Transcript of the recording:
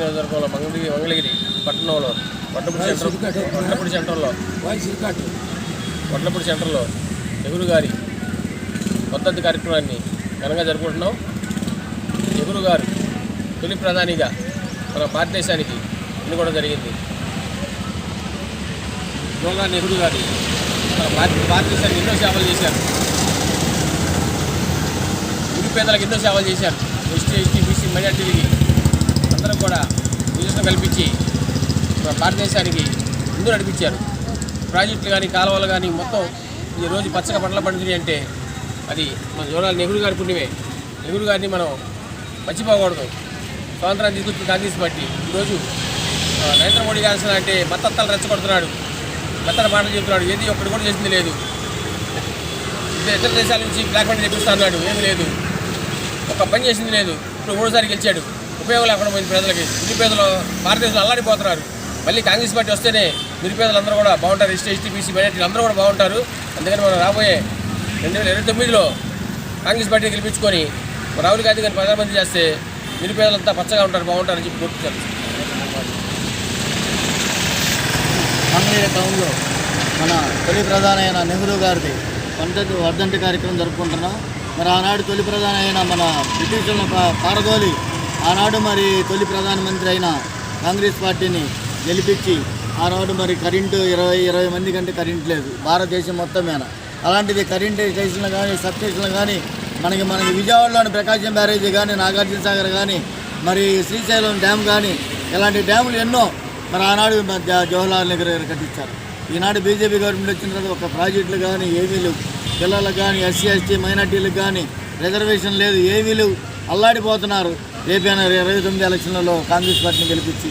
మంగళగిరి నియోజకవర్గంలో మంగళగిరి మంగళగిరి పట్టణంలో వడ్లపూడి సెంటర్ వడ్లపూడి సెంటర్లో వడ్లపూడి సెంటర్లో నెహ్రూ గారి వర్ధంతి కార్యక్రమాన్ని ఘనంగా జరుపుకుంటున్నాం. నెహ్రూ గారు తొలి ప్రధానిగా మన భారతదేశానికి ఎన్నుకోవడం జరిగింది. జవహర్లాల్ నెహ్రూ గారు మన భారత భారతదేశానికి ఎన్నో సేవలు చేశారు. నిరుపేదలకు ఎన్నో సేవలు చేశారు. ఎస్టీ ఎస్టీ బీసీ మైనార్టీలకి అందరం కూడా విజయం కల్పించి మన భారతదేశానికి ముందు నడిపించారు. ప్రాజెక్టులు కానీ కాలువలు కానీ మొత్తం ఈ రోజు పచ్చగా పంటలు పండుతున్నాయి అంటే అది మన జవహర్లాల్ నెహ్రూ గారి పుణ్యమే. నెహ్రూ గారిని మనం మర్చిపోకూడదు. స్వాతంత్రాన్ని తీసుకొచ్చిన కాంగ్రెస్ పార్టీ ఈరోజు నరేంద్ర మోడీ గారు అంటే మతత్వాలు రెచ్చగొడుతున్నాడు. మెత్తన మాటలు చెబుతున్నాడు. ఏది ఒక్కడు కూడా చేసింది లేదు. ఇతర ఇతర దేశాల నుంచి బ్లాక్ మనీ తెప్పిస్తా అన్నాడు. ఏమీ లేదు. ఒక్క పని చేసింది లేదు. ఇప్పుడు మూడోసారి గెలిచాడు. ఉపయోగం లేకుండా పోయింది ప్రజలకి నిరుపేదలు భారతదేశంలో అల్లాడిపోతున్నారు. మళ్ళీ కాంగ్రెస్ పార్టీ వస్తేనే నిరుపేదలందరూ కూడా బాగుంటారు. ఎస్టీ ఎస్టీ బీసీ మైనార్టీలు అందరూ కూడా బాగుంటారు. అందుకని మనం రాబోయే రెండు వేల ఇరవై తొమ్మిదిలో కాంగ్రెస్ పార్టీ గెలిపించుకొని రాహుల్ గాంధీ గారిని ప్రధానమంత్రి చేస్తే నిరుపేదలంతా పచ్చగా ఉంటారు బాగుంటారని చెప్పి కోరుతున్నారు మంగళగిరి టౌన్లో మన తొలి ప్రధాని అయిన నెహ్రూ గారిది వర్ధంతి వర్ధంటి కార్యక్రమం జరుపుకుంటున్నాం. మరి ఆనాడు తొలి ప్రధాని అయిన మన బ్రిటిషులను పారదోలి ఆనాడు మరి తొలి ప్రధానమంత్రి అయిన కాంగ్రెస్ పార్టీని గెలిపించి ఆనాడు మరి కరెంటు ఇరవై ఇరవై మంది కంటే కరెంట్ లేదు. భారతదేశం మొత్తం మీద అలాంటిది కరెంటు స్టేషన్లు కానీ సబ్ స్టేషన్లు కానీ మనకి మనకి విజయవాడలోని ప్రకాశం బ్యారేజ్ కానీ నాగార్జున సాగర్ కానీ మరి శ్రీశైలం డ్యామ్ కానీ ఇలాంటి డ్యాములు ఎన్నో మరి ఆనాడు జవహర్లాల్ నెహ్రూ గారు కట్టించారు. ఈనాడు బీజేపీ గవర్నమెంట్ వచ్చిన తర్వాత ఒక ప్రాజెక్టులు కానీ ఏమీ లేవు. పిల్లలకు కానీ ఎస్సీ ఎస్టీ మైనార్టీలకు కానీ రిజర్వేషన్ లేదు ఏమీ లేవు. అల్లాడిపోతున్నారు. రేపైనా ఇరవై తొమ్మిది ఎలక్షన్లలో కాంగ్రెస్ పార్టీని గెలిపించి